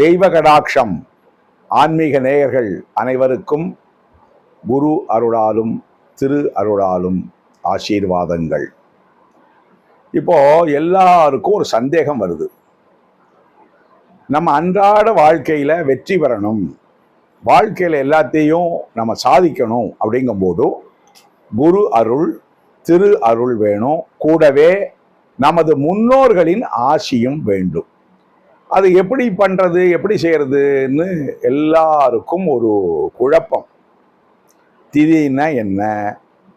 தெய்வ கடாட்சம் ஆன்மீக நேயர்கள் அனைவருக்கும் குரு அருளாலும் திரு அருளாலும் ஆசீர்வாதங்கள். இப்போ எல்லாருக்கும் ஒரு சந்தேகம் வருது. நம்ம அன்றாட வாழ்க்கையில் வெற்றி பெறணும். வாழ்க்கையில் எல்லாத்தையும் நம்ம சாதிக்கணும் அப்படிங்கும்போது குரு அருள் திரு அருள் வேணும். கூடவே நமது முன்னோர்களின் ஆசியும் வேண்டும். அது எப்படி பண்ணுறது எப்படி செய்கிறதுன்னு எல்லாருக்கும் ஒரு குழப்பம். திதின்னா என்ன?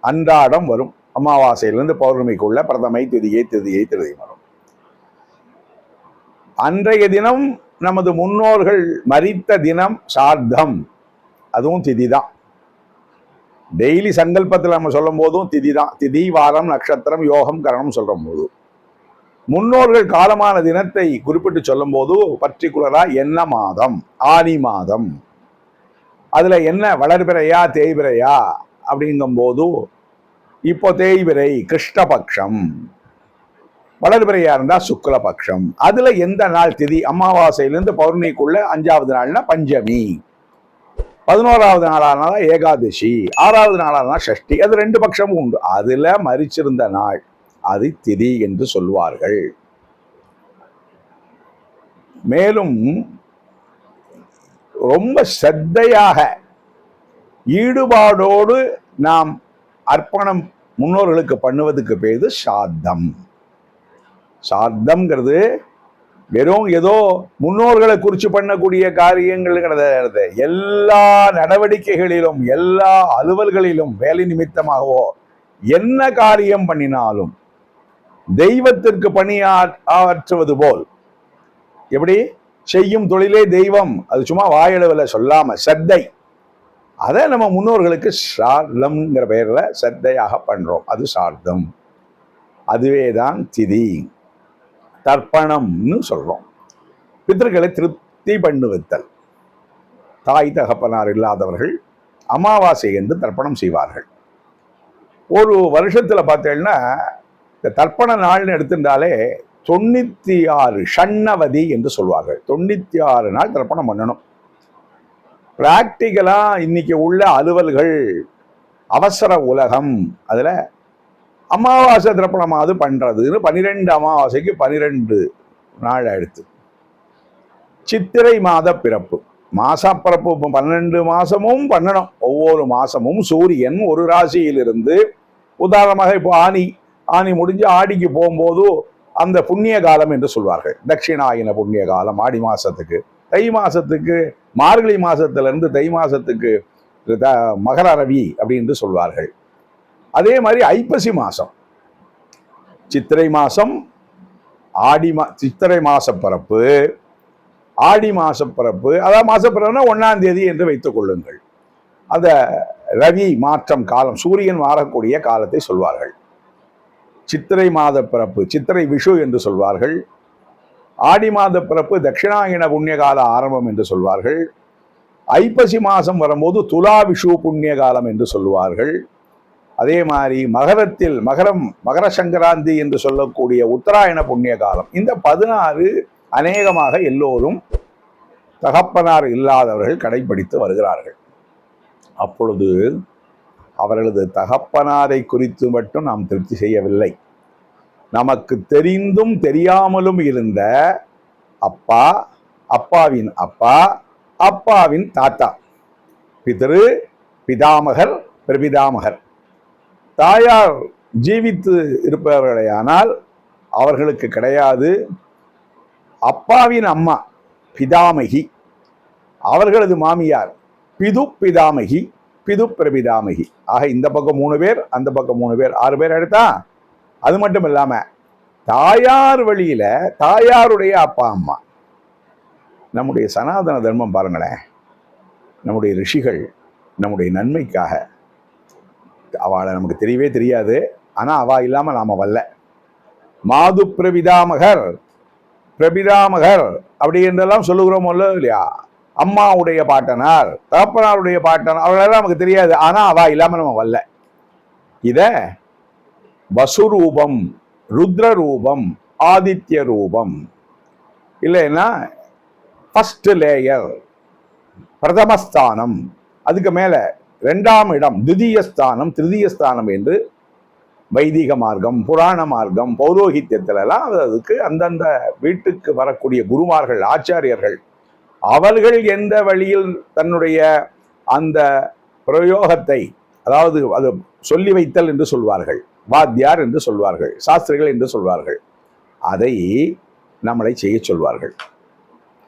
அன்றாடம் வரும். அமாவாசையிலேருந்து பௌர்ணமிக்குள்ள பிரதமை திதியை திதியை திருதி வரும். அன்றைய தினம் நமது முன்னோர்கள் மறித்த தினம் சார்த்தம். அதுவும் திதி தான் டெய்லி சங்கல்பத்தில் நம்ம சொல்லும் போதும் திதி தான் திதி வாரம் நட்சத்திரம் யோகம் கரணம் சொல்லும் போது முன்னோர்கள் காலமான தினத்தை குறிப்பிட்டு சொல்லும் போது பர்டிகுலரா என்ன மாதம்? ஆனி மாதம். அதுல என்ன வளர்பிறையா தேய்பிறையா அப்படிங்கும்போது இப்போ தேய்பிறை கிருஷ்ணபக்ஷம். வளர்பிறையா இருந்தா சுக்லபக்ஷம். அதுல எந்த நாள் திதி? அமாவாசையிலிருந்து பௌர்ணிக்குள்ள அஞ்சாவது நாள்னா பஞ்சமி. பதினோராவது நாளானா ஏகாதசி. ஆறாவது நாளானா ஷஷ்டி. அது ரெண்டு பட்சமும் உண்டு. அதுல மறிச்சிருந்த நாள். அது திதி என்று சொல்வார்கள் மேலும் ரொம்ப சத்தையாக ஈடுபாடோடு நாம் அர்ப்பணம் முன்னோர்களுக்கு பண்ணுவதுக்கு பேரு சாத்தம் சாத்தம்ங்கிறது வெறும் ஏதோ முன்னோர்களை குறித்து பண்ணக்கூடிய காரியங்கள் கிடையாது. எல்லா நடவடிக்கைகளிலும் எல்லா அலுவல்களிலும் வேலை நிமித்தமாகவோ என்ன காரியம் பண்ணினாலும் தெய்வத்திற்கு பணியாற்றுவது போல். எப்படி? செய்யும் தொழிலே தெய்வம். அது சும்மா வாயளவில் சொல்லாம சத்தை. அதை நம்ம முன்னோர்களுக்கு சார்லம்ங்கிற பெயரில் சத்தையாக பண்றோம். அது சார்த்தம். அதுவே தான் திதி. தர்ப்பணம்னு சொல்றோம். பித்தர்களை திருப்தி பண்ணுவித்தல். தாய் தகப்பனார் இல்லாதவர்கள் அமாவாசை என்று தர்ப்பணம் செய்வார்கள். ஒரு வருஷத்தில் பார்த்தேன்னா இந்த தர்ப்பண நாள்னு எடுத்திருந்தாலே தொண்ணூத்தி ஆறு ஷண்ணவதி என்று சொல்வார்கள். தொண்ணூத்தி ஆறு நாள் தர்ப்பணம் பண்ணணும். பிராக்டிக்கலா இன்னைக்கு உள்ள அலுவல்கள் அவசர உலகம் அதுல அமாவாசை திரப்பணமாவது பண்றதுன்னு பன்னிரெண்டு அமாவாசைக்கு பன்னிரெண்டு நாள் எடுத்து சித்திரை மாத பிறப்பு. மாசப்பிறப்பு இப்போ பன்னெண்டு மாசமும் பண்ணணும். ஒவ்வொரு மாசமும் சூரியன் ஒரு ராசியிலிருந்து உதாரணமாக இப்போ ஆனி ஆனி முடிஞ்சு ஆடிக்கு போகும்போது அந்த புண்ணிய காலம் என்று சொல்வார்கள். தட்சிணாயின புண்ணிய காலம் ஆடி மாதத்துக்கு தை மாதத்துக்கு மார்கழி மாசத்துல இருந்து தை மாதத்துக்கு த- மகர ரவி அப்படின்னு சொல்வார்கள். அதே மாதிரி ஐப்பசி மாதம் சித்திரை மாதம் ஆடி மா சித்திரை மாச பிறப்பு ஆடி மாச பிறப்பு அதாவது மாசப்பிறப்புனா ஒன்றாம் தேதி என்று வைத்துக் கொள்ளுங்கள். அந்த ரவி மாற்றம் காலம் சூரியன் மாறக்கூடிய காலத்தை சொல்வார்கள். சித்திரை மாத பிறப்பு சித்திரை விஷு என்று சொல்வார்கள். ஆடி மாத பிறப்பு தட்சிணாயன புண்ணியகால ஆரம்பம் என்று சொல்வார்கள். ஐப்பசி மாதம் வரும்போது துலா விஷு புண்ணிய காலம் என்று சொல்வார்கள் அதே மாதிரி மகரத்தில் மகரம் மகர சங்கராந்தி என்று சொல்லக்கூடிய உத்தராயண புண்ணிய காலம் இந்த பதினாறு அநேகமாக எல்லோரும் தகப்பனார் இல்லாதவர்கள் கடைபிடித்து வருகிறார்கள். அப்பொழுது அவர்களது தகப்பனாரை குறித்து மட்டும் நாம் திருப்தி செய்யவில்லை. நமக்கு தெரிந்தும் தெரியாமலும் இருந்த அப்பா அப்பாவின் அப்பா அப்பாவின் தாத்தா பிதரு பிதாமகர் பிரபிதாமகர். தாயார் ஜீவித்து இருப்பவர்களையானால் அவர்களுக்கு கிடையாது. அப்பாவின் அம்மா பிதாமகி அவர்களது மாமியார் பிது பிதாமகி பிது பிரபிதாமகி. ஆக இந்த பக்கம் மூணு பேர் அந்த பக்கம் மூணு பேர். ஆறு பேர் எடுத்தா அது மட்டும் இல்லாமல் தாயார் வழியில் தாயாருடைய அப்பா அம்மா. நம்முடைய சனாதன தர்மம் பாருங்களேன். நம்முடைய ரிஷிகள் நம்முடைய நன்மைக்காக. அவளை நமக்கு தெரியவே தெரியாது. ஆனால் அவா இல்லாமல் நாம் வரல. மாது பிரபிதாமகர் பிரபிதாமகர் அப்படி என்றெல்லாம் சொல்லுகிறோமோ இல்லையா? அம்மாவுடைய பாட்டனார் தகப்பனாருடைய பாட்டனார் அவர்களெல்லாம் நமக்கு தெரியாது. ஆனால் அவா இல்லாமல் நம்ம வரல. இத வசுரூபம் ருத்ர ரூபம் ஆதித்ய ரூபம் இல்லைன்னா ஃபர்ஸ்ட் லேயர் பிரதமஸ்தானம். அதுக்கு மேலே ரெண்டாம் இடம் திதிய ஸ்தானம் திருதிய ஸ்தானம் என்று வைதிக மார்க்கம் புராண மார்க்கம் பௌரோகித்தியத்துல அதுக்கு அந்தந்த வீட்டுக்கு வரக்கூடிய குருமார்கள் ஆச்சாரியர்கள் அவர்கள் எந்த வழியில் தன்னுடைய அந்த பிரயோகத்தை அதாவது அது சொல்லி வைத்தல் என்று சொல்வார்கள் வாத்தியார் என்று சொல்வார்கள் சாஸ்திரிகள் என்று சொல்வார்கள் அதை நம்மளை செய்ய சொல்வார்கள்.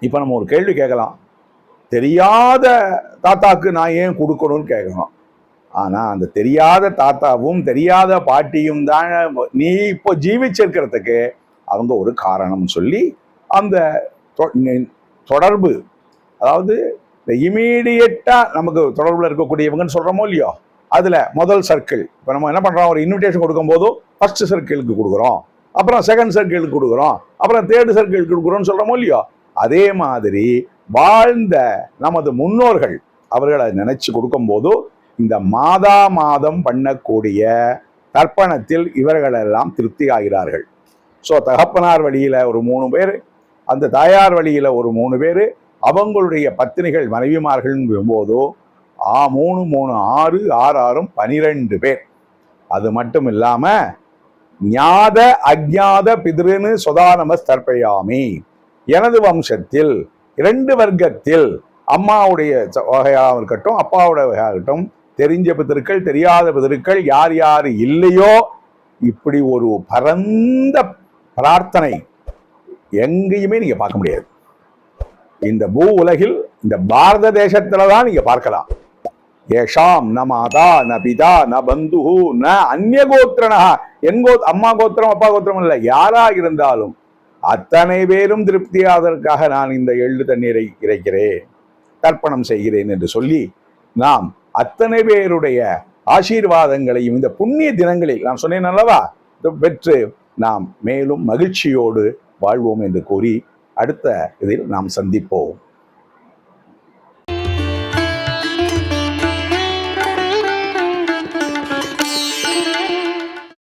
இப்போ நம்ம ஒரு கேள்வி கேட்கலாம். தெரியாத தாத்தாக்கு நான் ஏன் கொடுக்கணும்னு கேட்கணும். ஆனால் அந்த தெரியாத தாத்தாவும் தெரியாத பாட்டியும் தான் நீ இப்போ ஜீவிச்சிருக்கிறதுக்கு அவங்க ஒரு காரணம் சொல்லி அந்த தொடர்பு. அதாவது இந்த இமீடியட்டாக நமக்கு தொடர்பில் இருக்கக்கூடியவங்கன்னு சொல்கிறோமோ இல்லையோ அதில் முதல் சர்க்கிள் இப்போ நம்ம என்ன பண்ணுறோம் ஒரு இன்விடேஷன் கொடுக்கும்போதும் ஃபர்ஸ்ட் சர்க்கிளுக்கு கொடுக்குறோம். அப்புறம் செகண்ட் சர்க்கிளுக்கு கொடுக்குறோம். அப்புறம் தேர்டு சர்க்கிளுக்கு கொடுக்குறோம்னு சொல்கிறோமோ இல்லையோ அதே மாதிரி வாழ்ந்த நமது முன்னோர்கள் அவர்களை நினைச்சு கொடுக்கும்போது இந்த மாதா மாதம் பண்ணக்கூடிய தர்ப்பணத்தில் இவர்களெல்லாம் திருப்தி ஆகிறார்கள். ஸோ தகப்பனார் வழியில் ஒரு மூணு பேர் அந்த தாயார் வழியில் ஒரு மூணு பேர் அவங்களுடைய பத்தினிகள் மனைவிமார்கள் போதோ ஆ மூணு மூணு ஆறு ஆறு ஆறும் பனிரெண்டு பேர். அது மட்டும் இல்லாமல் ஞாத அஜ்ஞாத பிதிருன்னு சொதானமஸ் எனது வம்சத்தில் இரண்டு வர்க்கத்தில் அம்மாவுடைய ச- வகையாக இருக்கட்டும் அப்பாவுடைய வகையாக இருக்கட்டும் தெரிஞ்ச பிதற்கள் தெரியாத பிதற்கள் யார் யார் இல்லையோ இப்படி ஒரு பரந்த பிரார்த்தனை எங்கேயுமே நீங்க பார்க்க முடியாது. இந்த பூ உலகில் இந்த பாரத தேசத்தில் தான் நீங்க பார்க்கலாம். ஏஷாம் ந மாதா ந பிதா ந பந்து ந அந்நிய கோத்திரனா என் கோ அம்மா கோத்திரம் அப்பா கோத்திரம் இல்லை யாராக இருந்தாலும் அத்தனை பேரும் திருப்தியாவதற்காக நான் இந்த எள்ளு தண்ணீரை இறைக்கிறேன். தர்ப்பணம் செய்கிறேன் என்று சொல்லி நாம் அத்தனை பேருடைய ஆசீர்வாதங்களையும் இந்த புண்ணிய தினங்களில் நான் சொன்னேன் அல்லவா? பெற்று நாம் மேலும் மகிழ்ச்சியோடு வாழ்வோம் என்று கூறி அடுத்த இதில் நாம் சந்திப்போம்.